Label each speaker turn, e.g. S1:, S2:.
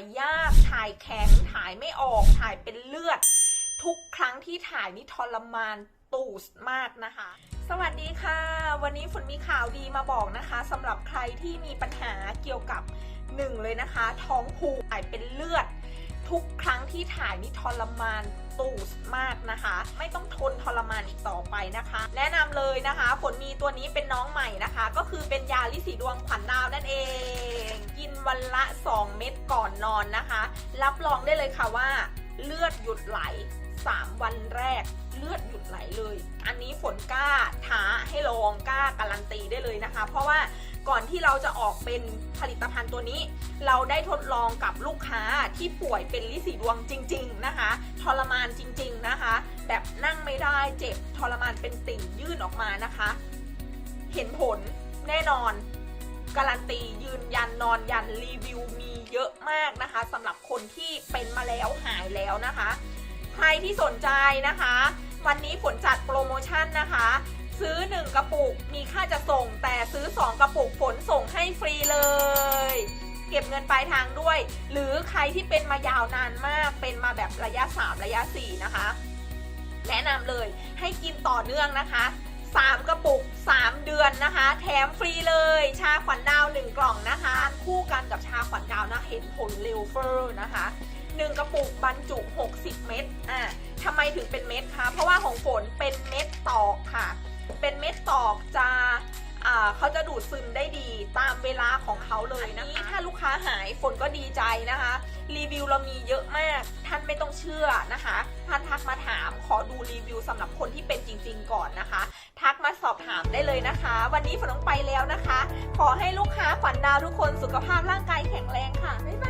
S1: ายยาก ถ่ายแข็ง ถ่ายไม่ออก ถ่ายเป็นเลือด ทุกครั้งที่ถ่ายนี่ทรมานตูสมากนะคะ สวัสดีค่ะ วันนี้ฝนมีข่าวดีมาบอกนะคะสำหรับใครที่มีปัญหาเกี่ยวกับหนึ่งเลยนะคะ ท้องผูกถ่ายเป็นเลือด ทุกครั้งที่ถ่ายนี่ทรมานตูสมากนะคะ ไม่ต้องทนทรมานอีกต่อไปนะคะ แนะนำเลยนะคะฝนมีตัวนี้เป็นน้องใหม่นะคะ ก็คือเป็นยาลิสีดวงขวัญดาวนั่นเอง วันละ 2 เม็ดก่อนนอนนะคะ รับรองได้เลยค่ะว่า เลือดหยุดไหล 3 วันแรก เลือดหยุดไหลเลย อันนี้ฝนกล้าท้าให้ลองกล้าการันตีได้เลยนะคะ เพราะว่าก่อนที่เราจะออกเป็นผลิตภัณฑ์ตัวนี้ เราได้ทดลองกับลูกค้าที่ป่วยเป็นลิสีดวงจริง ๆนะคะ ทรมานจริง ๆนะคะ แบบนั่งไม่ได้เจ็บทรมานเป็นติ่งยื่นออกมานะคะ เห็นผลแน่นอน การันตี ยืนยันนอนยันรีวิวมีเยอะมากนะคะสำหรับคนที่เป็นมาแล้วหายแล้วนะคะ ใครที่สนใจนะคะ วันนี้ฝนจัดโปรโมชั่นนะคะ ซื้อ 1 กระปุกมีค่าจะส่ง แต่ซื้อ 2 กระปุกฝนส่งให้ฟรีเลย เก็บเงินปลายทางด้วย หรือใครที่เป็นมายาวนานมากเป็นมาแบบระยะ 3 ระยะ 4 นะคะ แนะนำเลยให้กินต่อเนื่องนะคะ3 กระปุก 3 เดือนนะคะ แถมฟรีเลย ชาขวัญดาว เห็นผลเร็วเฟอร์นะคะ1กระปุกบรรจุ 60 เม็ดอ่าทำไมถึงเป็นเม็ดคะ เพราะว่าของฝนเป็นเม็ดตอกค่ะ เป็นเม็ดตอกจะอ่าเขาจะดูดซึมได้ดีตามเวลาของเขาเลยนะคะ ถ้าลูกค้าหายฝนก็ดีใจนะคะ รีวิวเรามีเยอะมาก ท่านไม่ต้องเชื่อนะคะ ท่านทักมาถามขอดูรีวิวสำหรับคนที่เป็นจริง ๆ ก่อนนะคะทักมาส อบถามได้เลยนะคะ วันนี้ฝนต้องไปแล้วนะคะ ขอให้ลูกค้าฝันดาวทุกคนสุขภาพร่างกายแข็งแรงค่ะบ๊ายบาย